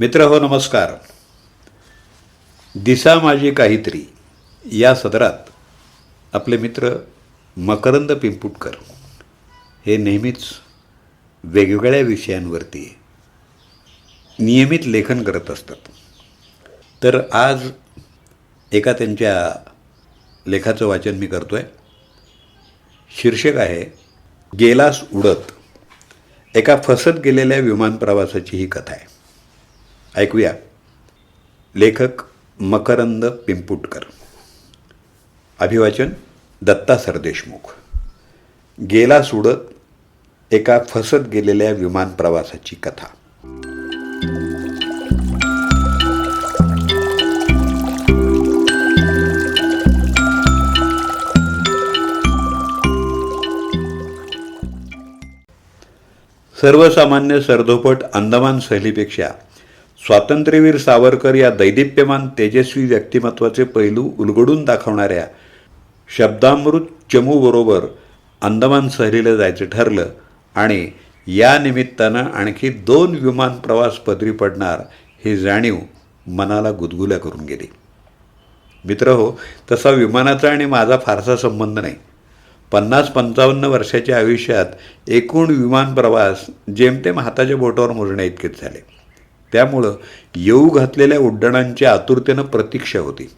मित्र हो नमस्कार. दिसा माझी काहीतरी या सदरात आपले मित्र मकरंद पिंपुटकर हे नेहमीच वेगवेगळ्या विषयांवरती नियमित लेखन करत असतात. तर आज एका त्यांच्या लेखाचं वाचन मी करतो आहे शीर्षक आहे गेलास उडत. एका फसत गेलेल्या विमान प्रवासाची ही कथा आहे. ऐकूया. लेखक मकरंद पिंपुटकर. अभिवाचन दत्ता सरदेशमुख. गेला सुडत एका फसत गेलेल्या विमान प्रवासाची कथा. सर्वसामान्य सरधोपट अंदमान सहलीपेक्षा स्वातंत्र्यवीर सावरकर या दैदिप्यमान तेजस्वी व्यक्तिमत्वाचे पैलू उलगडून दाखवणाऱ्या शब्दामृत चमूबरोबर अंदमान सहलीला जायचं ठरलं आणि या निमित्तानं आणखी दोन विमान प्रवास पदरी पडणार ही जाणीव मनाला गुदगुल्या करून गेली. मित्र हो तसा विमानाचा आणि माझा फारसा संबंध नाही. पन्नास पंचावन्न वर्षाच्या आयुष्यात एकूण विमान प्रवास जेमतेम हाताच्या बोटावर मोजण्या इतकेच झाले. त्यामुळं येऊ घातलेल्या उड्डाणांची आतुरतेनं प्रतीक्षा होती.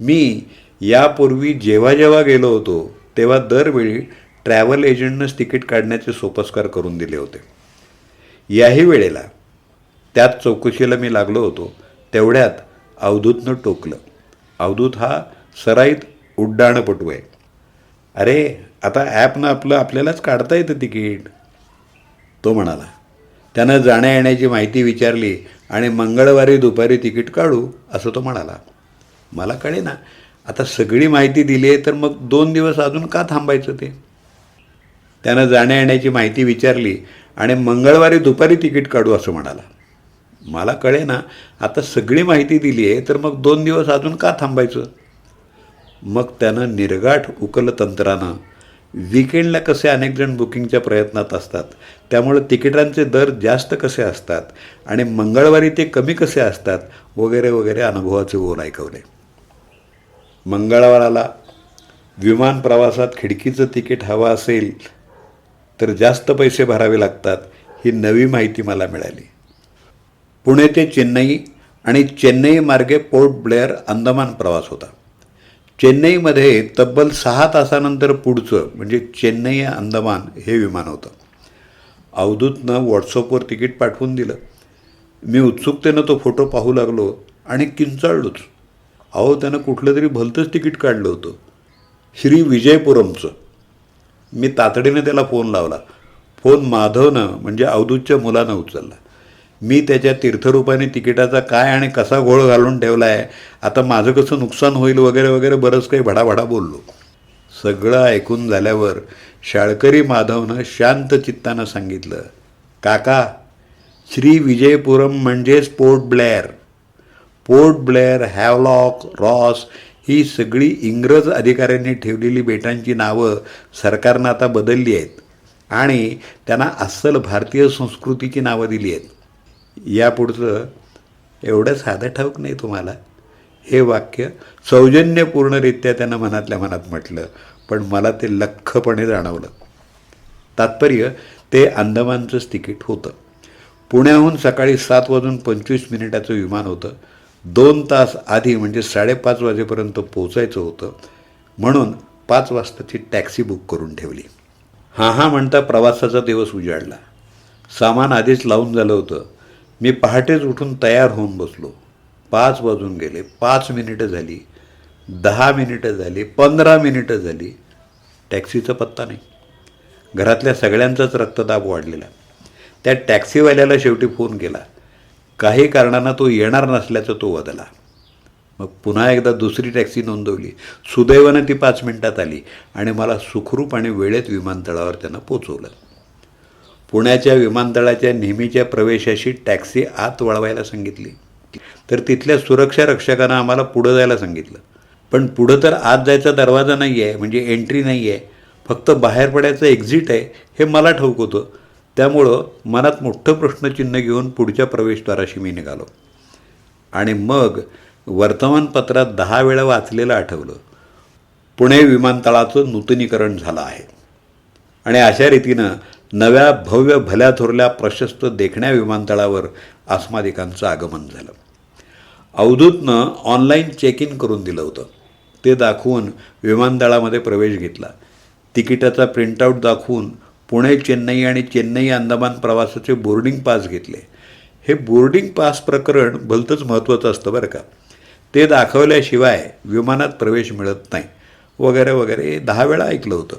मी यापूर्वी जेव्हा जेव्हा गेलो होतो तेव्हा दरवेळी ट्रॅव्हल एजंटनंच तिकीट काढण्याचे सोपस्कार करून दिले होते. याही वेळेला त्याच चौकशीला मी लागलो होतो तेवढ्यात अवधूतनं टोकलं. अवधूत हा सराईत उड्डाणपटू आहे. अरे आता ॲपनं आपलं आपल्यालाच काढता येतं तिकीट. तो म्हणाला त्यानं जाण्या येण्याची माहिती विचारली आणि मंगळवारी दुपारी तिकीट काढू असं तो म्हणाला. मला कळे ना आता सगळी माहिती दिली आहे तर मग दोन दिवस अजून का थांबायचं ते? त्यानं जाण्या येण्याची माहिती विचारली आणि मंगळवारी दुपारी तिकीट काढू असं म्हणाला. मला कळे ना आता सगळी माहिती दिली आहे तर मग दोन दिवस अजून का थांबायचं? मग त्यानं निर्गाठ उकलतंत्रानं विकेंडला कसे अनेक जण बुकिंगच्या प्रयत्नात असतात त्यामुळं तिकिटांचे दर जास्त कसे असतात आणि मंगळवारी ते कमी कसे असतात वगैरे वगैरे अनुभवाचे बोल ऐकवले. मंगळवाराला विमान प्रवासात खिडकीचं तिकीट हवं असेल तर जास्त पैसे भरावे लागतात ही नवी माहिती मला मिळाली. पुणे ते चेन्नई आणि चेन्नई मार्गे पोर्ट ब्लेअर अंदमान प्रवास होता. चेन्नईमध्ये तब्बल सहा तासानंतर पुढचं म्हणजे चेन्नई अंदमान हे विमान होतं. अवधूतनं व्हॉट्सअपवर तिकीट पाठवून दिलं. मी उत्सुकतेनं तो फोटो पाहू लागलो आणि किंचाळलोच. अहो त्यानं कुठलं तरी भलतंच तिकीट काढलं होतं. श्री विजयपुरमचं. मी तातडीनं त्याला फोन लावला. फोन माधवनं म्हणजे अवधूतच्या मुलानं उचलला. मी त्याच्या तीर्थरूपाने तिकिटाचा काय आणि कसा घोळ घालून ठेवला आहे आता माझं कसं नुकसान होईल वगैरे वगैरे बरंच काही भडाभडा बोललो. सगळं ऐकून झाल्यावर शाळकरी माधवनं शांत चित्तानं सांगितलं काका श्री विजयपुरम म्हणजेच port Blair. Port Blair Havelock Ross ही सगळी इंग्रज अधिकाऱ्यांनी ठेवलेली बेटांची नावं सरकारनं आता बदलली आहेत आणि त्यांना अस्सल भारतीय संस्कृतीची नावं दिली आहेत. यापुढचं एवढं साधं ठाऊक नाही तुम्हाला? हे वाक्य सौजन्यपूर्णरित्या त्यानं मनातल्या मनात म्हटलं. पण मला ते लख्खपणे जाणवलं. तात्पर्य ते अंदमानचंच तिकीट होतं. पुण्याहून सकाळी सात वाजून पंचवीस मिनिटाचं विमान होतं. दोन तास आधी म्हणजे साडेपाच वाजेपर्यंत पोचायचं होतं. म्हणून पाच वाजताची टॅक्सी बुक करून ठेवली. हां हां म्हणता प्रवासाचा दिवस उजाडला. सामान आधीच लावून झालं होतं. मी पहाटेच उठून तयार होऊन बसलो. पाच वाजून गेले पाच मिनिटं झाली दहा मिनिटं झाली पंधरा मिनिटं झाली टॅक्सीचा पत्ता नाही. घरातल्या सगळ्यांचाच रक्तदाब वाढलेला. त्या टॅक्सीवाल्याला शेवटी फोन केला. काही कारणानं तो येणार नसल्याचा तो वदला. मग पुन्हा एकदा दुसरी टॅक्सी नोंदवली. सुदैवानं ती पाच मिनिटात आली आणि मला सुखरूप आणि वेळेत विमानतळावर त्यानं पोचवलं. पुण्याच्या विमानतळाच्या नेहमीच्या प्रवेशाशी टॅक्सी आत वळवायला सांगितली. तर तिथल्या सुरक्षा रक्षकानं आम्हाला पुढं जायला सांगितलं. पण पुढं तर आत जायचा दरवाजा नाही आहे म्हणजे एंट्री नाही आहे फक्त बाहेर पडायचं एक्झिट आहे हे मला ठाऊक होतं. त्यामुळं मनात मोठं प्रश्नचिन्ह घेऊन पुढच्या प्रवेशद्वाराशी मी निघालो. आणि मग वर्तमानपत्रात दहा वेळा वाचलेलं आठवलं. पुणे विमानतळाचं नूतनीकरण झालं आहे. आणि अशा रीतीनं नव्या भव्य भल्या थोरल्या प्रशस्त देखण्या विमानतळावर आस्मादिकांचं आगमन झालं. अवधूतनं ऑनलाईन चेक इन करून दिलं होतं. ते दाखवून विमानतळामध्ये प्रवेश घेतला. तिकिटाचा प्रिंटआउट दाखवून पुणे चेन्नई आणि चेन्नई अंदमान प्रवासाचे बोर्डिंग पास घेतले. हे बोर्डिंग पास प्रकरण भलतंच महत्त्वाचं असतं बरं का. ते दाखवल्याशिवाय विमानात प्रवेश मिळत नाही. वगैरे वगैरे दहा वेळा ऐकलं होतं.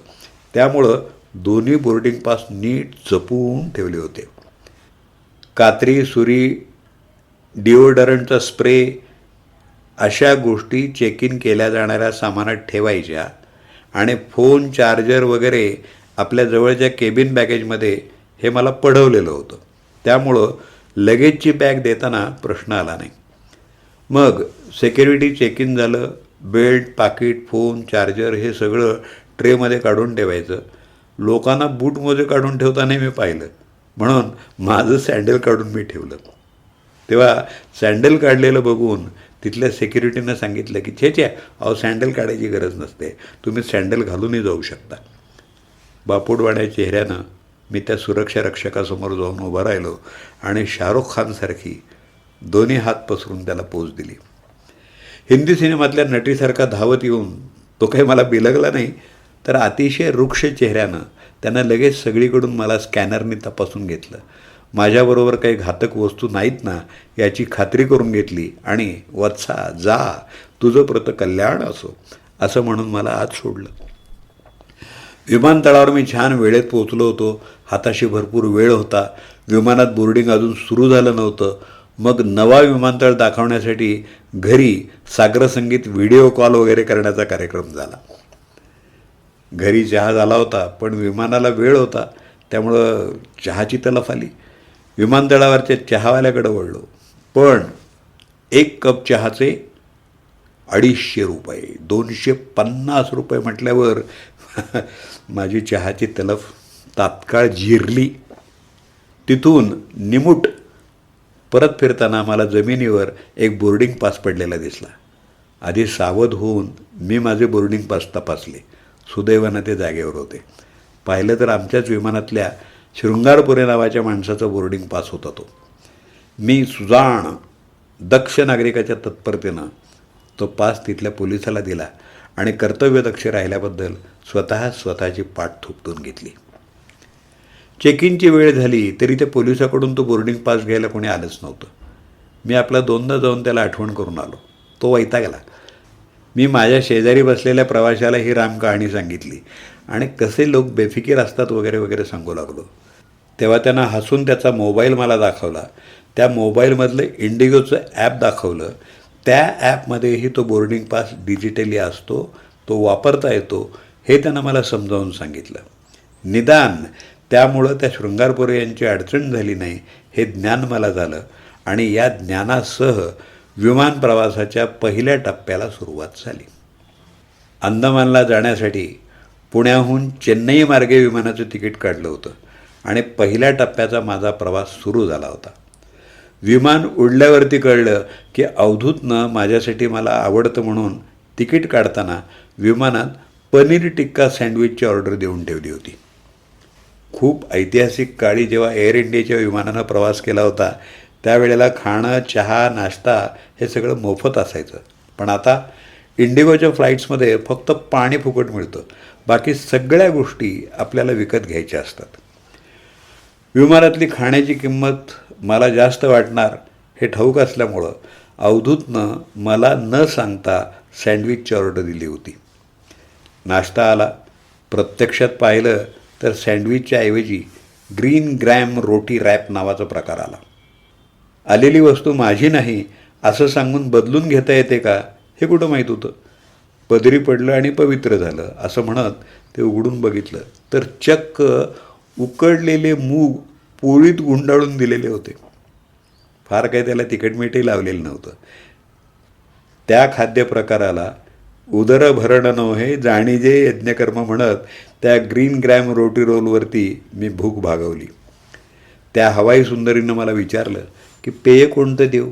त्यामुळं दोन्ही बोर्डिंग पास नीट जपून ठेवले होते. कात्री सुरी डिओडरंटचा स्प्रे अशा गोष्टी चेक इन केल्या जाणाऱ्या सामानात ठेवायच्या आणि फोन चार्जर वगैरे आपल्या जवळच्या केबिन बॅगेजमध्ये हे मला पढवलेलं होतं. त्यामुळं लगेजची बॅग देताना प्रश्न आला नाही. मग सेक्युरिटी चेक इन झालं बेल्ट पाकिट फोन चार्जर हे सगळं ट्रेमध्ये काढून ठेवायचं. लोकांना बूटमध्ये काढून ठेवताना मी पाहिलं. म्हणून माझं सँडल काढून मी ठेवलं. तेव्हा सँडल काढलेलं बघून तिथल्या सेक्युरिटीनं सांगितलं की छे छे अहो सँडल काढायची गरज नसते. तुम्ही सँडल घालूनही जाऊ शकता. बापूडवाड्या चेहऱ्यानं मी त्या सुरक्षा रक्षकासमोर जाऊन उभा राहिलो आणि शाहरुख खानसारखी दोन्ही हात पसरून त्याला पोच दिली. हिंदी सिनेमातल्या नटीसारखा धावत येऊन तो काही मला बिलगला नाही तर अतिशय रुक्ष चेहऱ्यानं त्यांना लगेच सगळीकडून मला स्कॅनरने तपासून घेतलं. माझ्याबरोबर काही घातक वस्तू नाहीत ना याची खात्री करून घेतली आणि वत्सा जा तुझं प्रत कल्याण असो असं म्हणून मला आत सोडलं. विमानतळावर मी छान वेळेत पोचलो होतो. हाताशी भरपूर वेळ होता. विमानात बोर्डिंग अजून सुरू झालं नव्हतं. मग नवा विमानतळ दाखवण्यासाठी घरी सागरसंगीत व्हिडिओ कॉल वगैरे करण्याचा कार्यक्रम झाला. घरी चहा झाला होता पण विमानाला वेळ होता त्यामुळं चहाची तलफ आली. विमानतळावरच्या चहावाल्याकडे वळलो. पण एक कप चहाचे अडीचशे रुपये दोनशे पन्नास रुपये म्हटल्यावर माझी चहाची तलफ तात्काळ जिरली तिथून निमूट परत फिरताना मला जमिनीवर एक बोर्डिंग पास पडलेला दिसला. आधी सावध होऊन मी माझे बोर्डिंग पास तपासले. सुदैवानं ते जागेवर होते. पाहिलं तर आमच्याच विमानातल्या शृंगारपुरे नावाच्या माणसाचा बोर्डिंग पास होता तो मी सुजाण दक्ष नागरिकाच्या तत्परतेनं तो पास तिथल्या पोलिसाला दिला आणि कर्तव्यदक्ष राहिल्याबद्दल स्वतः स्वतःची पाठ थोपटून घेतली. चेक इनची वेळ झाली तरी त्या पोलिसाकडून तो बोर्डिंग पास घ्यायला कोणी आलंच नव्हतं. मी आपला दोनदा जाऊन त्याला आठवण करून आलो. तो वैतागला. मी माझ्या शेजारी बसलेल्या प्रवाशाला ही राम कहाणी सांगितली. आणि कसे लोक बेफिकीर असतात वगैरे वगैरे सांगू लागलो. तेव्हा त्यांना हसून त्याचा मोबाईल मला दाखवला. त्या मोबाईलमधलं इंडिगोचं ॲप दाखवलं. त्या ॲपमध्येही तो बोर्डिंग पास डिजिटली असतो तो वापरता येतो हे त्यानं मला समजावून सांगितलं. निदान त्यामुळं त्या शृंगारपुरे यांची अडचण झाली नाही हे ज्ञान मला झालं. आणि या ज्ञानासह विमान प्रवासाच्या पहिल्या टप्प्याला सुरुवात झाली. अंदमानला जाण्यासाठी पुण्याहून चेन्नई मार्गे विमानाचं तिकीट काढलं होतं आणि पहिल्या टप्प्याचा माझा प्रवास सुरू झाला होता. विमान उडल्यावरती कळलं की अवधूतनं माझ्यासाठी मला आवडतं म्हणून तिकीट काढताना विमानात पनीर टिक्का सँडविचची ऑर्डर देऊन ठेवली होती. खूप ऐतिहासिक काळी जेव्हा एअर इंडियाच्या विमानानं प्रवास केला होता त्यावेळेला खाणं चहा नाश्ता हे सगळं मोफत असायचं. पण आता इंडिगोच्या फ्लाईट्समध्ये फक्त पाणी फुकट मिळतं. बाकी सगळ्या गोष्टी आपल्याला विकत घ्यायच्या असतात. विमानातली खाण्याची किंमत मला जास्त वाटणार हे ठाऊक असल्यामुळं अवधूतनं मला न सांगता सँडविचची ऑर्डर दिली होती. नाश्ता आला. प्रत्यक्षात पाहिलं तर सँडविचच्या ऐवजी ग्रीन ग्रॅम रोटी रॅप नावाचा प्रकार आला. आलेली वस्तू माझी नाही असं सांगून बदलून घेता येते का? हे कुठं माहीत होतं? पदरी पडलं आणि पवित्र झालं असं म्हणत ते उघडून बघितलं. तर चक्क उकडलेले मूग पोळीत गुंडाळून दिलेले होते. फार काही त्याला तिखट मीठही लावलेलं नव्हतं. त्या खाद्यप्रकाराला उदरभरण नव्हे जाणीजे यज्ञकर्म म्हणत त्या ग्रीन ग्रॅम रोटी रोलवरती मी भूक भागवली. त्या हवाई सुंदरीनं मला विचारलं की पेय कोणतं देऊ?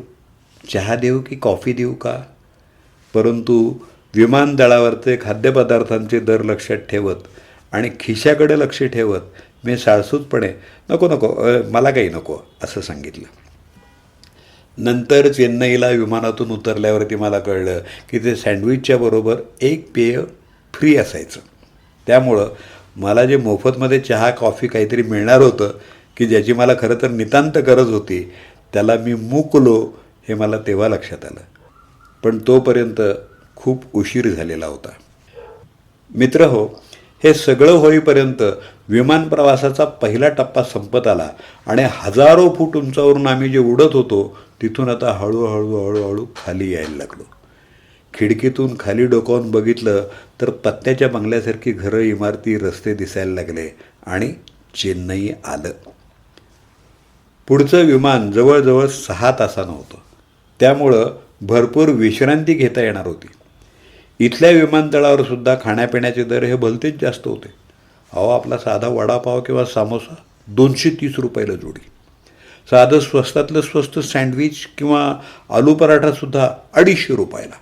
चहा देऊ की कॉफी देऊ का? परंतु विमानतळावरचे खाद्यपदार्थांचे दर लक्षात ठेवत आणि खिशाकडे लक्ष ठेवत मी साळसूतपणे नको नको मला काही नको असं सांगितलं. नंतर चेन्नईला विमानातून उतरल्यावरती मला कळलं की ते सँडविचच्या बरोबर एक पेय फ्री असायचं. त्यामुळं मला जे मोफतमध्ये चहा कॉफी काहीतरी मिळणार होतं की ज्याची मला खरं तर नितांत गरज होती त्याला मी मुकलो हे मला तेव्हा लक्षात आलं. पण तोपर्यंत खूप उशीर झालेला होता. मित्र हो हे सगळं होईपर्यंत विमान प्रवासाचा पहिला टप्पा संपत आला आणि हजारो फूट उंचावरून आम्ही जे उडत होतो तिथून आता हळूहळू हळूहळू खाली यायला लागलो. खिडकीतून खाली डोकावून बघितलं तर पत्त्याच्या बंगल्यासारखी घरं इमारती रस्ते दिसायला लागले आणि चेन्नई आलं. पुढचं विमान जवळजवळ सहा तासानं होतं. त्यामुळं भरपूर विश्रांती घेता येणार होती. इथल्या विमानतळावर सुद्धा खाण्यापिण्याचे दर हे भलतेच जास्त होते. अहो आपला साधा वडापाव किंवा सामोसा दोनशे तीस रुपयाला जोडी. साधं स्वस्तातलं स्वस्त सँडविच किंवा आलू पराठासुद्धा अडीचशे रुपयाला.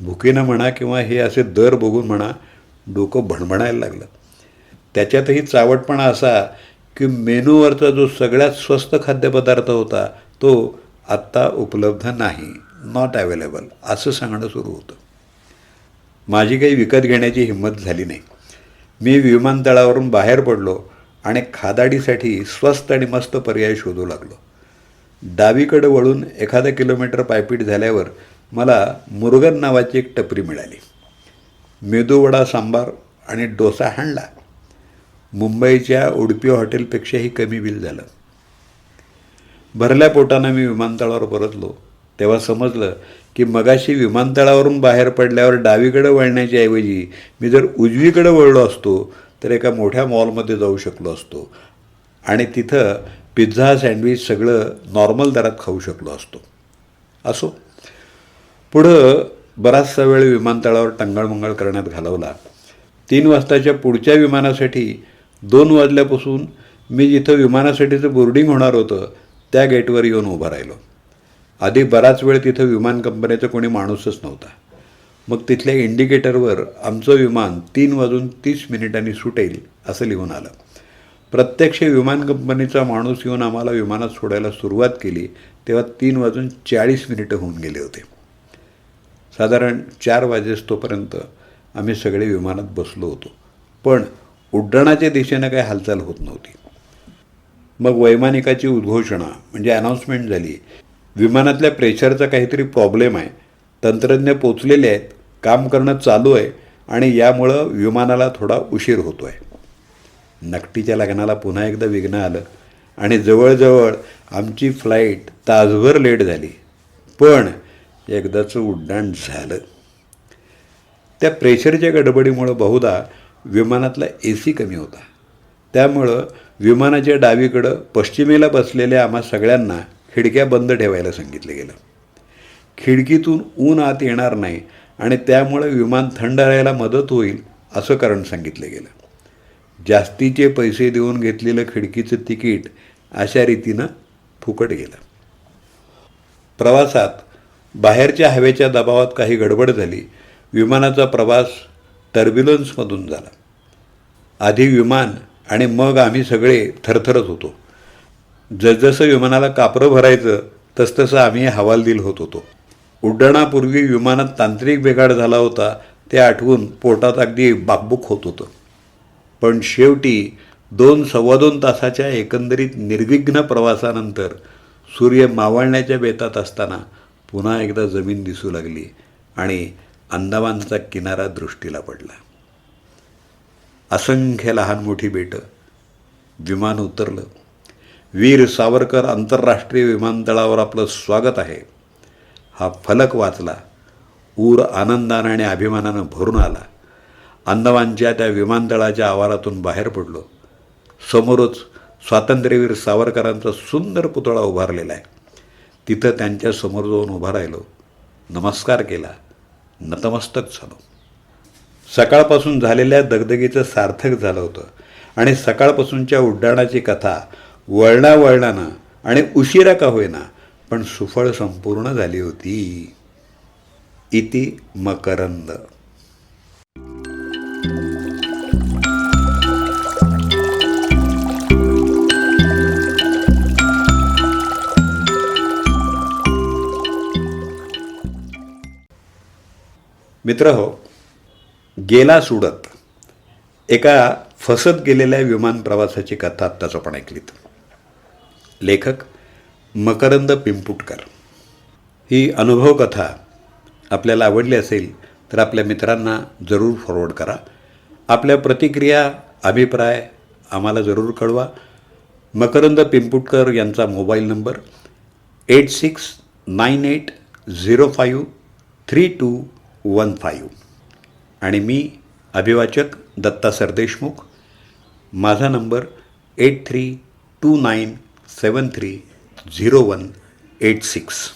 भुकेनं म्हणा किंवा हे असे दर बघून म्हणा डोकं भणभणायला लागलं. त्याच्यातही चावटपणा असा की मेनूवरचा जो सगळ्यात स्वस्त खाद्यपदार्थ होता तो आत्ता उपलब्ध नाही. नॉट अवेलेबल असं सांगणं सुरू होतं. माझी काही विकत घेण्याची हिंमत झाली नाही. मी विमानतळावरून बाहेर पडलो आणि खादाडीसाठी स्वस्त आणि मस्त पर्याय शोधू लागलो. डावीकडे वळून एखादा किलोमीटर पायपीट झाल्यावर मला मुरगन नावाची एक टपरी मिळाली. मेदूवडा सांबार आणि डोसा हाणला. मुंबईच्या उडपी हॉटेलपेक्षाही कमी बिल झालं. भरल्या पोटानं मी विमानतळावर परतलो. तेव्हा समजलं की मगाशी विमानतळावरून बाहेर पडल्यावर डावीकडे वळण्याच्या ऐवजी मी जर उजवीकडे वळलो असतो तर एका मोठ्या मॉलमध्ये जाऊ शकलो असतो. आणि तिथं पिझ्झा सँडविच सगळं नॉर्मल दरात खाऊ शकलो असतो. असो. पुढं बराचसा वेळ विमानतळावर टंगळमंगळ करण्यात घालवला. तीन वाजताच्या पुढच्या विमानासाठी दोन वाजल्यापासून मी जिथं विमानासाठीचं बोर्डिंग होणार होतं त्या गेटवर येऊन उभं राहिलो. आधी बराच वेळ तिथं विमान कंपनीचा कोणी माणूसच नव्हता. मग तिथल्या इंडिकेटरवर आमचं विमान तीन वाजून तीस मिनिटांनी सुटेल असं लिहून आलं. प्रत्यक्ष विमान कंपनीचा माणूस येऊन आम्हाला विमानात सोडायला सुरुवात केली तेव्हा तीन वाजून चाळीस मिनिटं होऊन गेले होते. साधारण चार वाजेस तोपर्यंत आम्ही सगळे विमानात बसलो होतो. पण उड्डाणाच्या दिशेनं काही हालचाल होत नव्हती. मग वैमानिकाची उद्घोषणा म्हणजे अनाऊन्समेंट झाली. विमानातल्या प्रेशरचा काहीतरी प्रॉब्लेम आहे. तंत्रज्ञ पोचलेले आहेत. काम करणं चालू आहे आणि यामुळं विमानाला थोडा उशीर होतो आहे नकटीच्या लग्नाला पुन्हा एकदा विघ्न आलं आणि जवळजवळ आमची फ्लाईट तासभर लेट झाली. पण एकदाचं उड्डाण झालं. त्या प्रेशरच्या गडबडीमुळं बहुधा विमानातला ए सी कमी होता. त्यामुळं विमानाच्या डावीकडं पश्चिमेला बसलेल्या आम्हा सगळ्यांना खिडक्या बंद ठेवायला सांगितलं गेलं. खिडकीतून ऊन आत येणार नाही आणि त्यामुळं विमान थंड राहायला मदत होईल असं कारण सांगितलं गेलं. जास्तीचे पैसे देऊन घेतलेलं खिडकीचं तिकीट अशा रीतीनं फुकट गेलं. प्रवासात बाहेरच्या हवेच्या दबावात काही गडबड झाली. विमानाचा प्रवास टर्ब्युलन्समधून झाला. आधी विमान आणि मग आम्ही सगळे थरथरत होतो. जसजसं विमानाला कापरं भरायचं तसतसं आम्ही हवालदिल होत होतो. उड्डाणापूर्वी विमानात तांत्रिक बिघाड झाला होता ते आठवून पोटात अगदी बाकबुक होत होतं. पण शेवटी दोन सव्वा दोन तासाच्या एकंदरीत निर्विघ्न प्रवासानंतर सूर्य मावळण्याच्या बेतात असताना पुन्हा एकदा जमीन दिसू लागली आणि अंदमानचा किनारा दृष्टीला पडला. असंख्य लहान मोठी बेटं विमान उतरलं. वीर सावरकर आंतरराष्ट्रीय विमानतळावर आपलं स्वागत आहे. हा फलक वाचला. ऊर आनंदानं आणि अभिमानानं भरून आला. अंदमानच्या त्या विमानतळाच्या आवारातून बाहेर पडलो. समोरच स्वातंत्र्यवीर सावरकरांचा सुंदर पुतळा उभारलेला आहे. तिथं त्यांच्यासमोर जाऊन उभा राहिलो. नमस्कार केला. नतमस्तक झालो. सकाळपासून झालेल्या दगदगीचं सार्थक झालं होतं. आणि सकाळपासूनच्या उड्डाणाची कथा वळणा वळणानं आणि उशिरा का होईना पण सुफळ संपूर्ण झाली होती. इति मकरंद. मित्र हो गेला सुडत. एका फसत गेलेल्या विमान प्रवासाची कथा आत्ताच आपण ऐकलीत. लेखक मकरंद पिंपुटकर. ही अनुभव कथा आपल्याला आवडली असेल तर आपल्या मित्रांना जरूर फॉरवर्ड करा. आपल्या प्रतिक्रिया अभिप्राय आम्हाला जरूर कळवा. मकरंद पिंपुटकर यांचा mobile number eight six nine eight zero five three two one five. आणि मी अभिवाचक दत्ता सरदेशमुख. माझा number eight three two nine seven three zero one eight six.